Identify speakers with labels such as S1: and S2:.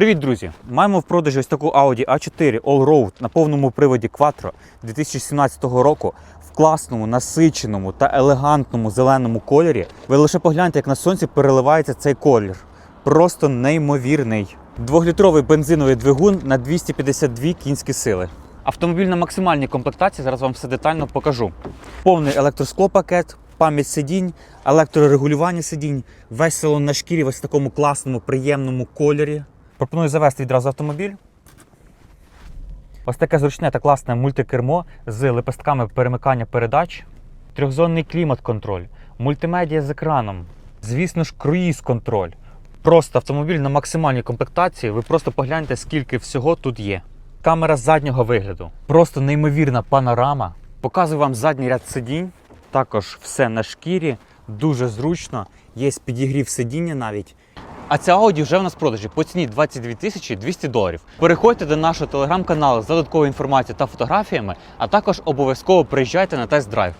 S1: Привіт, друзі! Маємо в продажі ось таку Audi A4 Allroad на повному приводі Quattro 2017 року в класному, насиченому та елегантному зеленому кольорі. Ви лише погляньте, як на сонці переливається цей колір. Просто неймовірний. Двохлітровий бензиновий двигун на 252 кінські сили. Автомобіль на максимальній комплектації, зараз вам все детально покажу. Повний електросклопакет, пам'ять сидінь, електрорегулювання сидінь, весь салон на шкірі в такому класному, приємному кольорі. Пропоную завести відразу автомобіль. Ось таке зручне та класне мультикермо з лепестками перемикання передач, трьохзонний клімат-контроль, мультимедіа з екраном, звісно ж, круїз-контроль. Просто автомобіль на максимальній комплектації. Ви просто погляньте, скільки всього тут є. Камера заднього вигляду, просто неймовірна панорама. Показую вам задній ряд сидінь. Також все на шкірі, дуже зручно. Є підігрів сидіння навіть. А ця Audi вже в нас в продажі по ціні 22 тисячі 200 доларів. Переходьте до нашого телеграм-каналу з додатковою інформацією та фотографіями, а також обов'язково приїжджайте на тест-драйв.